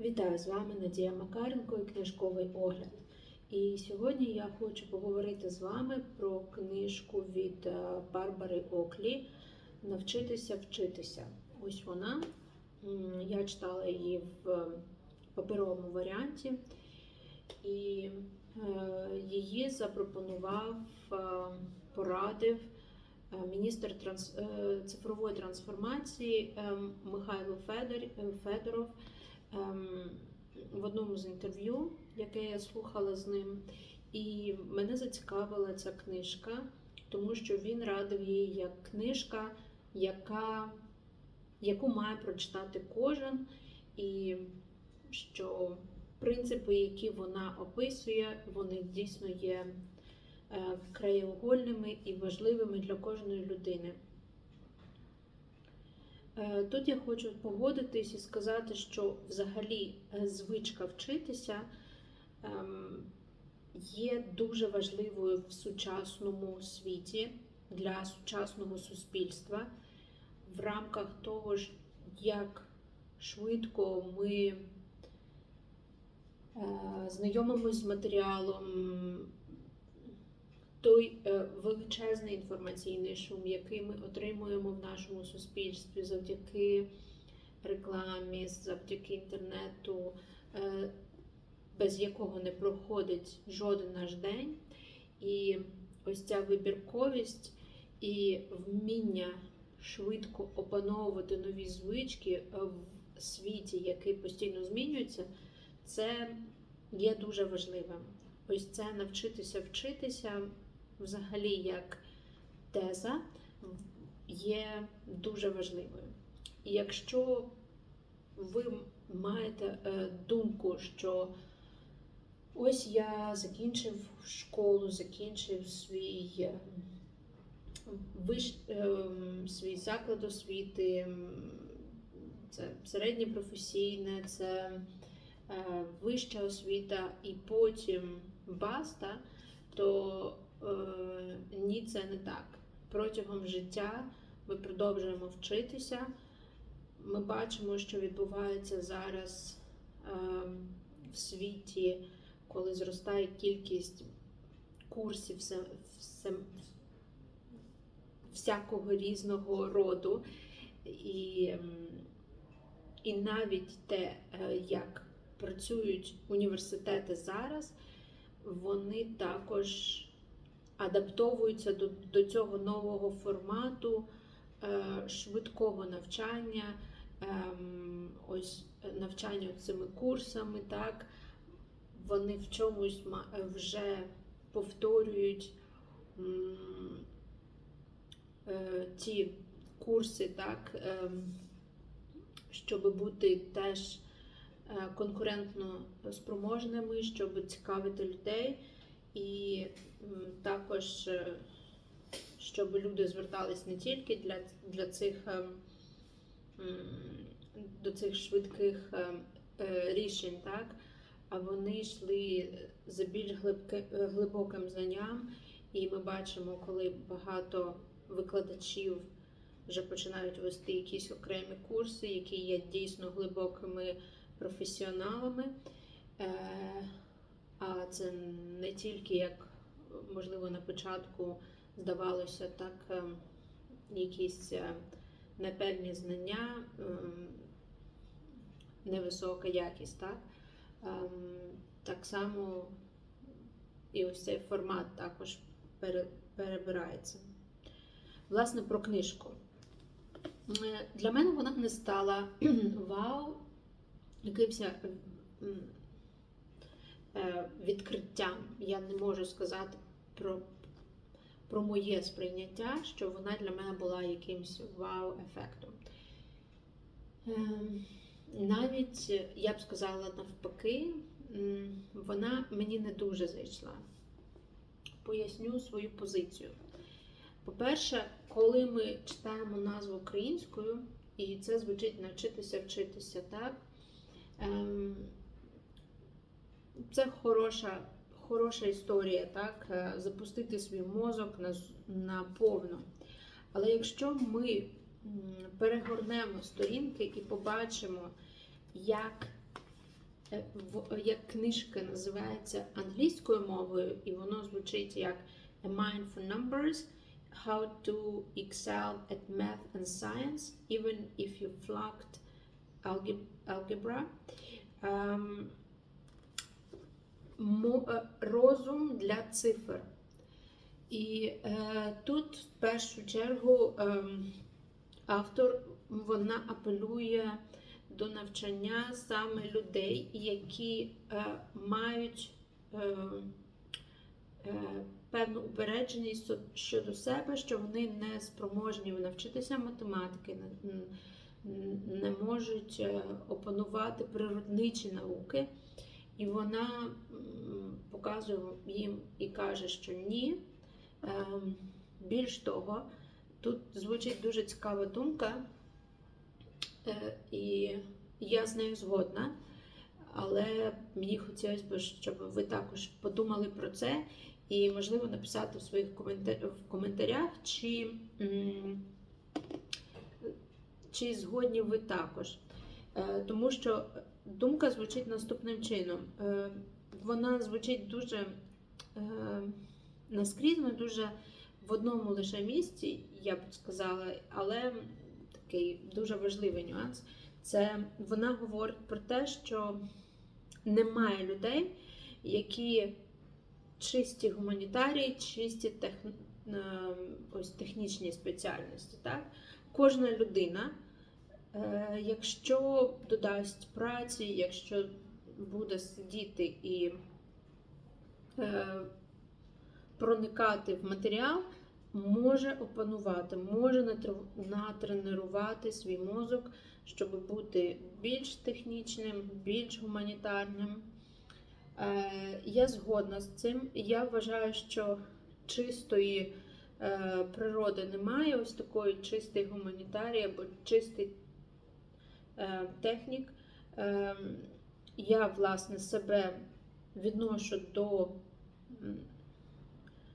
Вітаю з вами Надія Макаренко і книжковий огляд. І сьогодні я хочу поговорити з вами про книжку від е, Барбари Оклі Навчитися вчитися. Ось вона. Я читала її в е, паперовому варіанті, і е, її запропонував, порадив міністр цифрової трансформації е, Михайло Федоров ем, в одному з інтерв'ю, яке я слухала з ним, і мене зацікавила ця книжка, тому що він радив її як книжка, яка, яку має прочитати кожен, і що принципи, які вона описує, вони дійсно є е, краєугольними і важливими для кожної людини. Е, Тут я хочу погодитись і сказати, що взагалі е, звичка вчитися ем, є дуже важливою в сучасному світі для сучасного суспільства. В рамках того, ж, як швидко ми е, знайомимось з матеріалом, той е, величезний інформаційний шум, який ми отримуємо в нашому суспільстві завдяки рекламі, завдяки інтернету, е, без якого не проходить жоден наш день. І ось ця вибірковість і вміння швидко опановувати нові звички е, в світі, який постійно змінюється, це є дуже важливим. Ось це навчитися вчитися взагалі як теза є дуже важливою. І якщо ви маєте е, думку, що ось я закінчив школу, закінчив свій, е, виш, е, свій заклад освіти, це середнє професійне, це вища освіта, і потім баста, то ні, це не так. Протягом життя ми продовжуємо вчитися. Ми бачимо, що відбувається зараз е, в світі, коли зростає кількість курсів всякого різного роду. І, і навіть те, е, як працюють університети зараз, вони також адаптовуються до, до цього нового формату е, швидкого навчання, ем, ось е, навчання цими курсами, так, вони в чомусь е, вже повторюють е, ті курси, так, ем, щоб бути теж е, конкурентно спроможними, щоб цікавити людей. І також, е, щоб люди звертались не тільки для, для цих ем, до цих швидких е, рішень, так, а вони йшли за більш глибки- е, глибоким знанням. І ми бачимо, коли багато викладачів вже починають вести якісь окремі курси, які є дійсно глибокими професіоналами. А це не тільки як, можливо, на початку здавалося так, ем, якісь е, непевні знання, ем, невисока якість, так? Ем, Так само і ось цей формат також перебирається. Власне, про книжку. Е, Для мене вона не стала вау, якимось е, відкриттям. Я не можу сказати про, про моє сприйняття, що вона для мене була якимось вау-ефектом. Ем, Навіть я б сказала навпаки, вона мені не дуже зайшла. Поясню свою позицію. По-перше, коли ми читаємо назву українською, і це звучить навчитися вчитися, так? Це хороша, хороша історія, так? е, Запустити свій мозок на, на повну. Але якщо ми перегорнемо сторінки і побачимо, як е, як книжка називається англійською мовою, і воно звучить як A Mind for Numbers How to Excel at Math and Science, even if you flunked algebra. Е, розум для цифр. І е, тут, в першу чергу, ем, автор вона апелює до навчання саме людей, які е, мають е, е, певну упередженість щодо себе, що вони не спроможні навчитися математики, не, не можуть е, опанувати природничі науки. І вона показує їм і каже, що ні. Ем, Більш того, тут звучить дуже цікава думка, е, і я з нею згодна, але мені хотілося б, щоб ви також подумали про це і, можливо, написати в своїх коментар- в коментарях, чи, чи згодні ви також. Е, Тому що думка звучить наступним чином. Е, Вона звучить дуже е, наскрізно, дуже в одному лише місці, я б сказала, але такий дуже важливий нюанс. Це вона говорить про те, що немає людей, які чисті гуманітарії, чисті тех... е, ось технічні спеціальності. Так? Кожна людина, якщо додасть праці, якщо буде сидіти і е, проникати в матеріал, може опанувати, може натренувати свій мозок, щоб бути більш технічним, більш гуманітарним. Е, Я згодна з цим. Я вважаю, що чистої е, природи немає, ось такої чистої гуманітарії або чистий е, технік. Е, Я, власне, себе відношу до,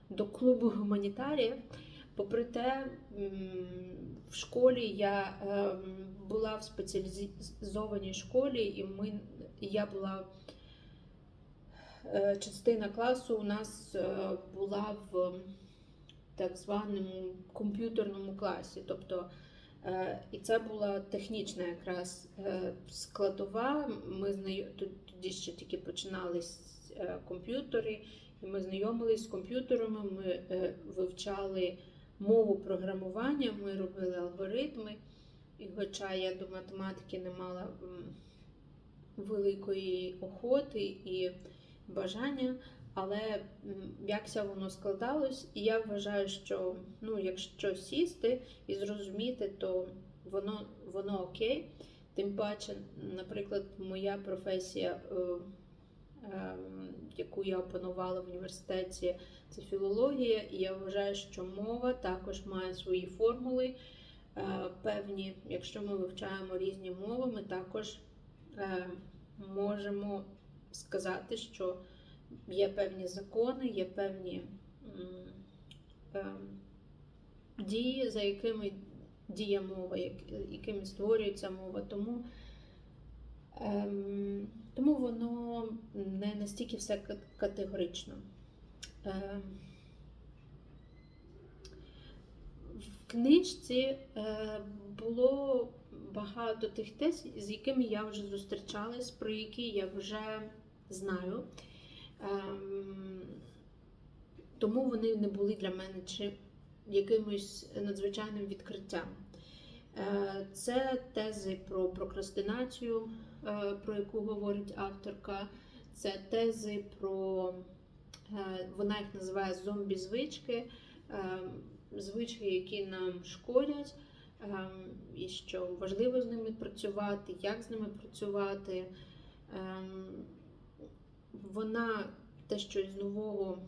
до клубу гуманітаріїв. Попри те, в школі я ем, була в спеціалізованій школі, і ми, я була е, частина класу у нас е, була в так званому комп'ютерному класі. Тобто, е, і це була технічна якраз е, складова. Ми знайом... тоді ще тільки починались е, комп'ютери, і ми знайомились з комп'ютерами, ми е, вивчали мову програмування, ми робили алгоритми. І хоча я до математики не мала великої охоти і бажання, але якся воно складалось, і я вважаю, що ну, якщо сісти і зрозуміти, то воно, воно окей. Тим паче, наприклад, моя професія, е, е, яку я опанувала в університеті, це філологія, і я вважаю, що мова також має свої формули. Е, Певні, якщо ми вивчаємо різні мови, ми також е, можемо сказати, що є певні закони, є певні м, е, дії, за якими діє мова, як- якими створюється мова. Тому, ем, тому воно не настільки все кат- категорично. Ем, в книжці е, було багато тих тез, з якими я вже зустрічалась, про які я вже знаю. Ем, тому вони не були для мене чи якимось надзвичайним відкриттям. Е, Це тези про прокрастинацію, е, про яку говорить авторка. Це тези про, е, вона їх називає зомбі-звички, звички, які нам шкодять, і що важливо з ними працювати, як з ними працювати. Вона те, що із нового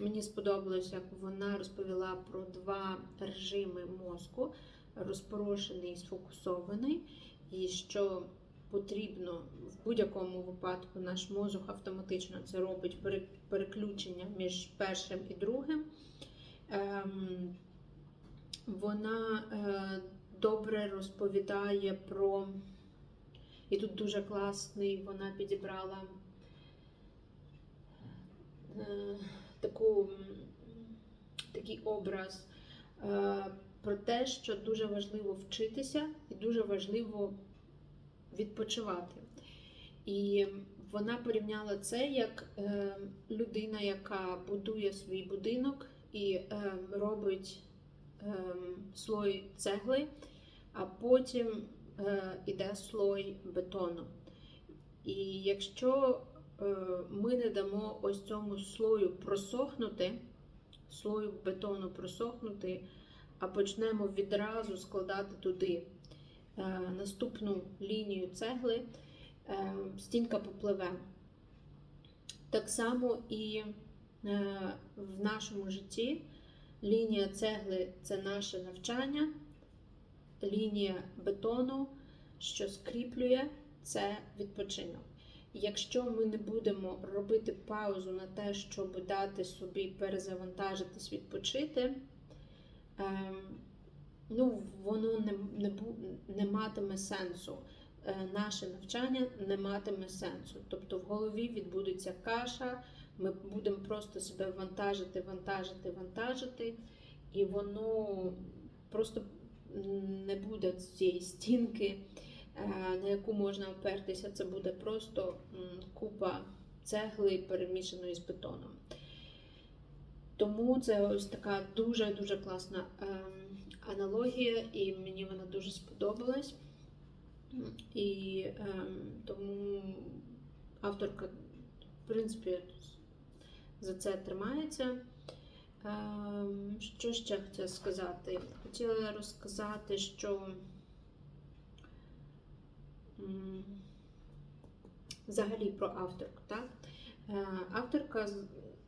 мені сподобалось, як вона розповіла про два режими мозку: розпорошений і сфокусований, і що потрібно в будь-якому випадку наш мозок автоматично це робить переключення між першим і другим. Ем, Вона е, добре розповідає про І тут дуже класний вона підібрала таку, такий образ е, про те, що дуже важливо вчитися і дуже важливо відпочивати. І вона порівняла це як е, людина, яка будує свій будинок і е, робить е, слой цегли, а потім е, іде слой бетону. І якщо е, ми не дамо ось цьому слою просохнути, слою бетону просохнути, а почнемо відразу складати туди е, наступну лінію цегли, е, стінка попливе. Так само і е, в нашому житті лінія цегли це наше навчання, лінія бетону, що скріплює, це відпочинок. Якщо ми не будемо робити паузу на те, щоб дати собі перезавантажитись, відпочити, ем, ну, воно не, не, не матиме сенсу. Е, Наше навчання не матиме сенсу. Тобто в голові відбудеться каша, ми будемо просто себе вантажити, вантажити, вантажити, і воно просто не буде цієї стінки, на яку можна опертися. Це буде просто купа цегли, перемішаної з бетоном. Тому це ось така дуже-дуже класна ем, аналогія, і мені вона дуже сподобалась. І ем, тому авторка, в принципі, за це тримається. Ем, що ще хотіла сказати? Хотіла розказати, що взагалі про авторку. Так? Е, Авторка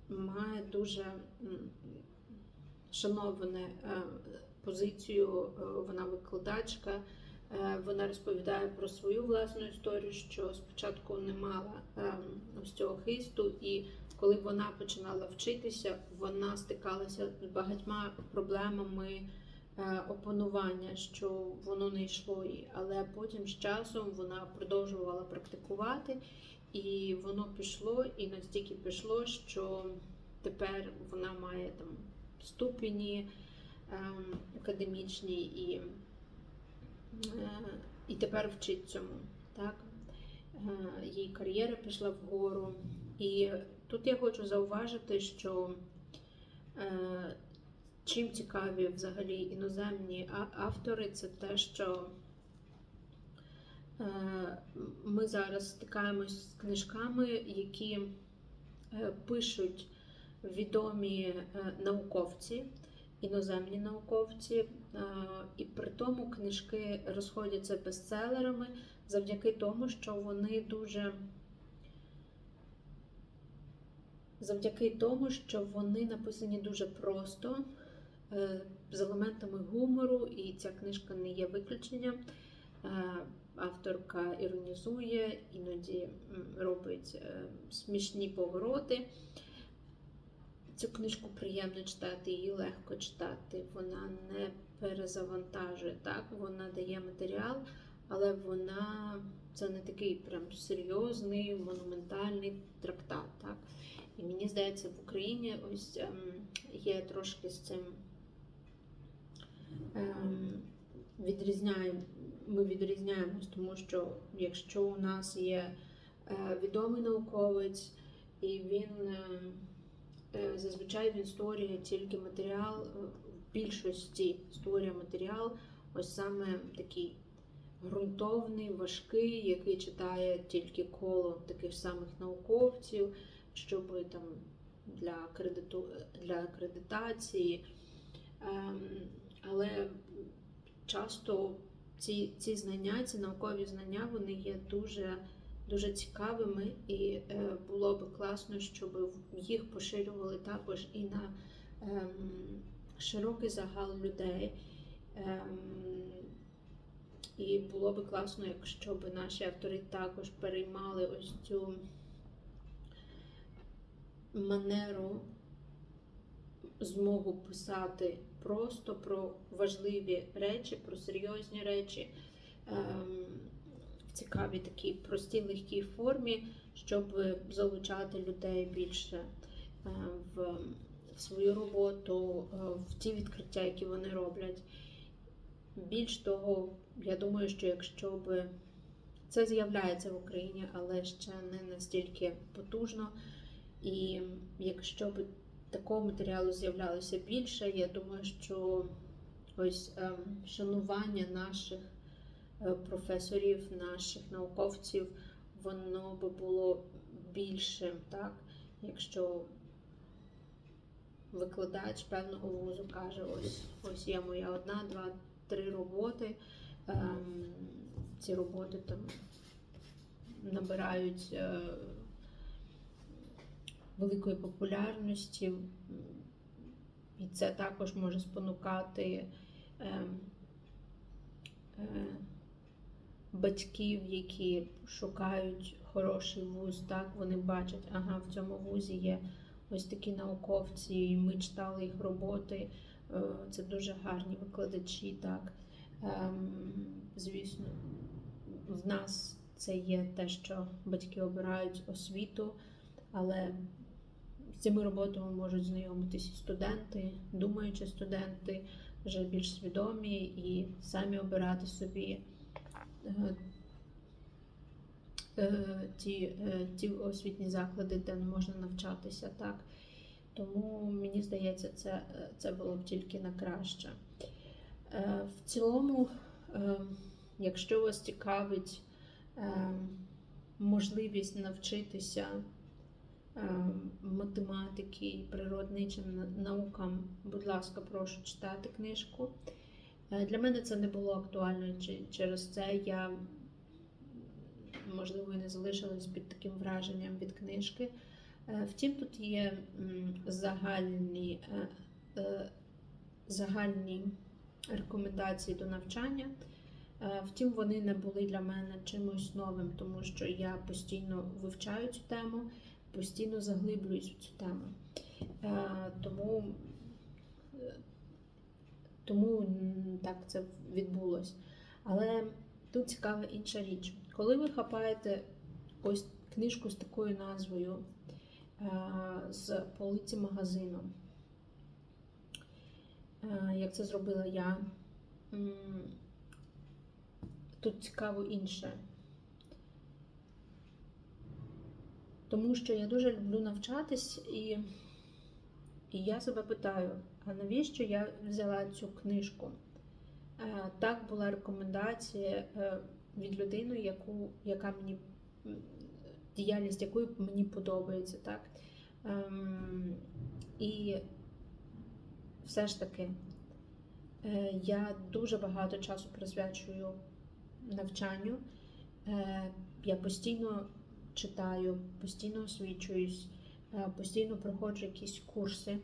має дуже м, шановану позицію, е, вона викладачка. Е, Вона розповідає про свою власну історію, що спочатку не мала цього хисту, і коли вона починала вчитися, вона стикалася з багатьма проблемами е, опанування, що воно не йшло їй. Але потім з часом вона продовжувала практикувати, і воно пішло, і настільки пішло, що тепер вона має там ступені ем, академічні і. Е, і тепер вчить цьому. Так? Е, Її кар'єра пішла вгору. І тут я хочу зауважити, що е, чим цікаві взагалі іноземні автори, це те, що е, ми зараз стикаємось з книжками, які е, пишуть відомі е, науковці іноземні науковці, і при тому книжки розходяться бестселерами завдяки тому, що вони дуже завдяки тому, що вони написані дуже просто, з елементами гумору, і ця книжка не є виключенням. Е, Авторка іронізує, іноді робить е, смішні повороти. Цю книжку приємно читати, її легко читати. Вона не перезавантажує. Так, вона дає матеріал, але вона це не такий прям серйозний, монументальний трактат. Так? І мені здається, в Україні ось ем, є трошки з цим ем, відрізняємо. Ми відрізняємось, тому що якщо у нас є е, відомий науковець, і він. ем, Е, Зазвичай він створює тільки матеріал, е, в більшості створює матеріал, ось саме такий ґрунтовний, важкий, який читає тільки коло таких самих науковців, щоб там для, акредиту... для акредитації. Ем, Але часто ці, ці знання, ці наукові знання, вони є дуже дуже цікавими, і е, було би класно, щоб їх поширювали також і на ем, широкий загал людей. Ем, і було би класно, якщо б наші автори також переймали ось цю манеру змогу писати просто про важливі речі, про серйозні речі. Ем, в цікавій такій простій легкій формі, щоб залучати людей більше е, в, свою роботу, е, в ті відкриття, які вони роблять. Більш того, я думаю, що якщо б це з'являється в Україні, але ще не настільки потужно. І якщо б такого матеріалу з'являлося більше, я думаю, що ось ем, шанування наших е, професорів, наших науковців, воно би було більшим, так? Якщо викладач певного вузу каже, ось ось є моя одна, два, три роботи. Ем, ці роботи там набирають е, великої популярності, і це також може спонукати е, е, батьків, які шукають хороший вуз, так вони бачать, ага, в цьому вузі є ось такі науковці, і ми читали їх роботи. е, Це дуже гарні викладачі, так. Ем, Звісно, в нас це є те, що батьки обирають освіту, але з цими роботами можуть знайомитися студенти, думаючи студенти, вже більш свідомі і самі обирати собі е, е, ті, е, ті освітні заклади, де можна навчатися. так. Тому мені здається, це, це було б тільки на краще. В цілому, якщо вас цікавить можливість навчитися математики і природничим наукам, будь ласка, прошу читати книжку. Е, Для мене це не було актуально, через це я, можливо, і не залишилась під таким враженням від книжки. Е, Втім, тут є загальні, е, е, загальні рекомендації до навчання. Е, Втім, вони не були для мене чимось новим, тому що я постійно вивчаю цю тему, постійно заглиблююсь в цю тему. Е, Тому, е, тому так це відбулося. Але тут цікава інша річ. Коли ви хапаєте ось книжку з такою назвою е, з полиці магазину, як це зробила я, тут цікаво інше. Тому що я дуже люблю навчатись, і, і я себе питаю, а навіщо я взяла цю книжку? Е, Так була рекомендація е, від людини, яку, яка мені діяльність якої мені подобається. Так? Ем, І все ж таки е, я дуже багато часу присвячую навчанню. Я постійно читаю, постійно освічуюсь, е, постійно проходжу якісь курси,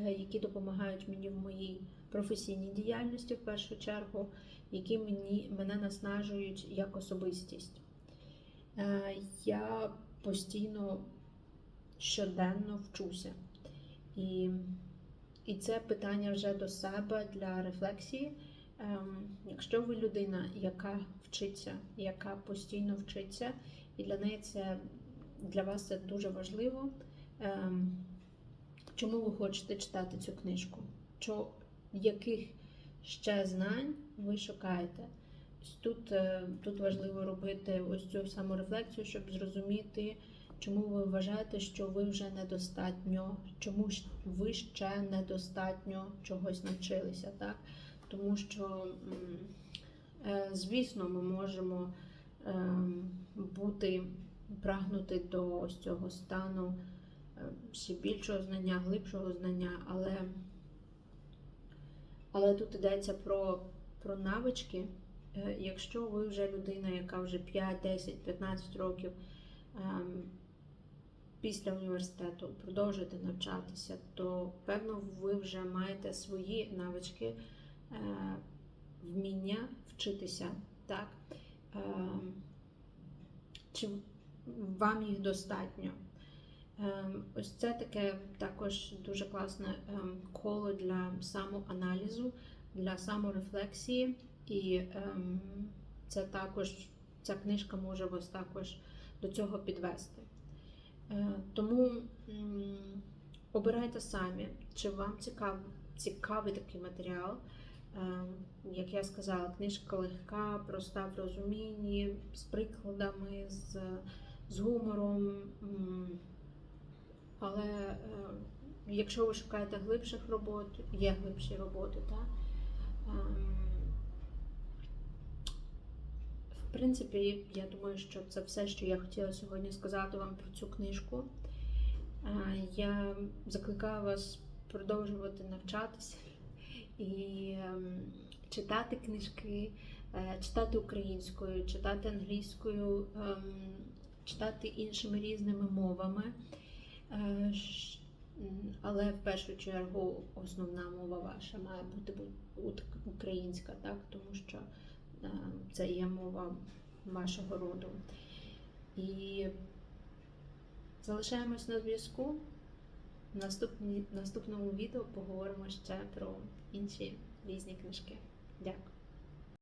е, які допомагають мені в моїй професійній діяльності в першу чергу, які мені, мене наснажують як особистість. Е, Я постійно щоденно вчуся. І, і це питання вже до себе для рефлексії. Ем, Якщо ви людина, яка вчиться, яка постійно вчиться, і для неї це для вас це дуже важливо. ем, Чому ви хочете читати цю книжку? Чо, яких ще знань ви шукаєте? Тут, е, тут важливо робити ось цю саморефлексію, щоб зрозуміти, чому ви вважаєте, що ви вже недостатньо, чому ви ще недостатньо чогось навчилися, так? Тому що, е, звісно, ми можемо ем, бути, прагнути до ось цього стану е, ще більшого знання, глибшого знання, але, але тут йдеться про, про навички. Е, Якщо ви вже людина, яка вже 5, 10, 15 років ем, після університету продовжуєте навчатися, то певно ви вже маєте свої навички, е, вміння вчитися. Так? Ем, Чи вам їх достатньо? Ем, Ось це таке також дуже класне ем, коло для самоаналізу, для саморефлексії, і це також ця книжка може вас також до цього підвести. Е, Тому обирайте самі, чи вам цікав, цікавий такий матеріал. Е, Як я сказала, книжка легка, проста в розумінні, з прикладами, з, з гумором. Але е, якщо ви шукаєте глибших робот, є глибші роботи, так? Ем, В принципі, я думаю, що це все, що я хотіла сьогодні сказати вам про цю книжку. Е, Я закликаю вас продовжувати навчатися і ем, читати книжки, е, читати українською, читати англійською, ем, читати іншими різними мовами. Е, Але в першу чергу основна мова ваша має бути українська, так? тому що е, це є мова вашого роду. І залишаємось на зв'язку. В наступному відео поговоримо ще про інші різні книжки. Дякую.